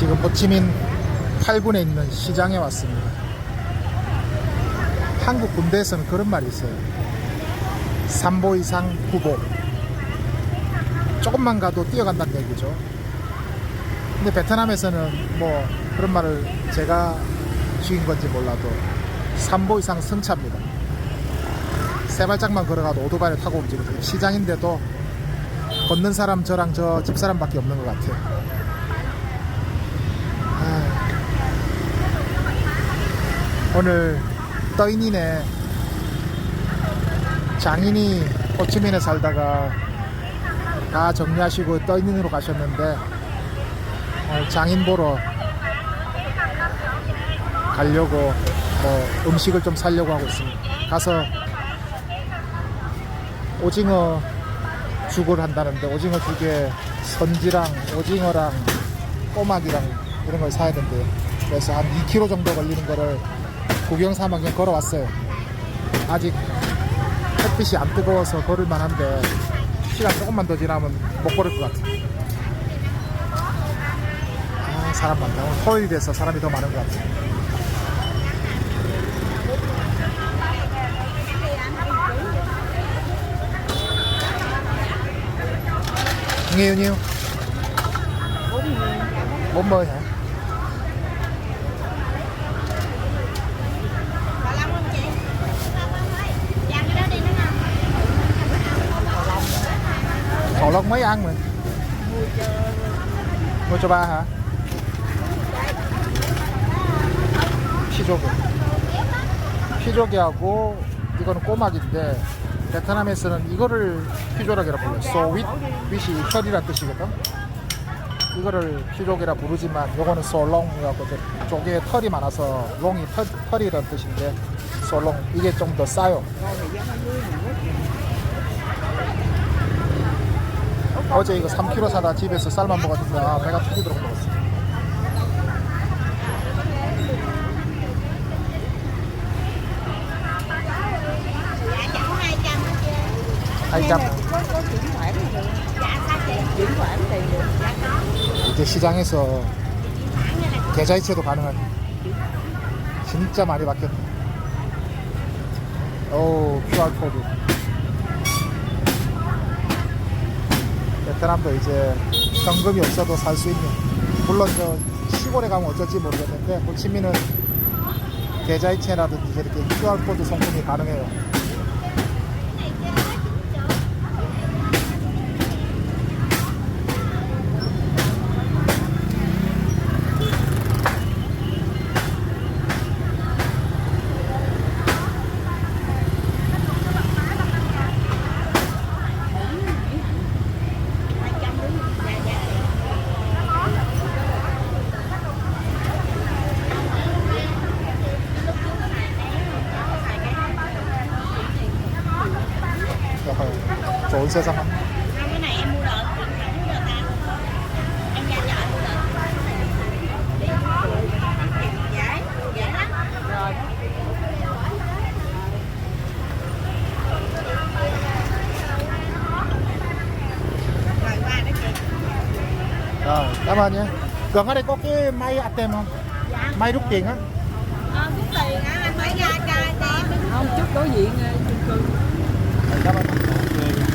지금 호치민 8군에 있는 시장에 왔습니다. 한국 군대에서는 그런 말이 있어요. 삼보 이상 구보. 조금만 가도 뛰어간다는 얘기죠. 근데 베트남에서는 뭐 그런 말을 제가 죽인 건지 몰라도 삼보 이상 승차입니다. 세 발짝만 걸어가도 오토바이를 타고 움직이거든요. 시장인데도 걷는 사람 저랑 저 집사람밖에 없는 것 같아요. 오늘 떠인이네 장인이 호치민에 살다가 다 정리하시고 떠인으로 가셨는데 오늘 장인 보러 가려고 뭐 음식을 좀 사려고 하고 있습니다. 가서 오징어 죽을 한다는데 오징어 죽에 선지랑 오징어랑 꼬막이랑 이런 걸 사야 된대요. 그래서 한 2km 정도 걸리는 거를 구경사막 그냥 걸어왔어요. 아직 햇빛이 안 뜨거워서 걸을만 한데 시간 조금만 더 지나면 못 걸을 것 같아. 아, 사람 많다. 오늘 토요일 돼서 사람이 더 많은 것 같아. nghe nhiêu Cầu lông mấy ăn mình? Mua cho ba hả? 피조개. 피조개하고 이거는 꼬막인데 베트남에서는 이거를 피조락이라 불러요. 소윗, 윗이 혈이란 뜻이거든. 이거를 피조개라 부르지만 요거는 솔롱이라고 조개에 털이 많아서 롱이 털, 털이란 뜻인데 솔롱 이게 좀 더 싸요. 어제 이거 3kg 사다 집에서 쌀만 먹었는데 아, 배가 터지도록 먹었어. Dạ chẳng 200 hết chị 200. có có chuyển khoản thì được Dạ sao chị? chuyển khoản tiền được Dạ có 이제 시장에서 계좌이체도 가능한 진짜 많이 바뀌었네 오 QR코드 베트남도 이제 현금이 없어도 살 수 있는 물론 저 시골에 가면 어쩔지 모르겠는데 호치민은 계좌이체라든지 이렇게 QR코드 송금이 가능해요 xe xong không? Cái này em mua đợi, thẳng ra chợ mua đợi. Dễ, dễ lắm. Rồi. Cảm ơn nhé. Gần ở đây có cái máy ATM không? Dạ. Máy rút tiền á. Ờ, rút tiền á, anh phải ra ca ATM. Không, chút đối diện ờ, chung. Cảm ơn.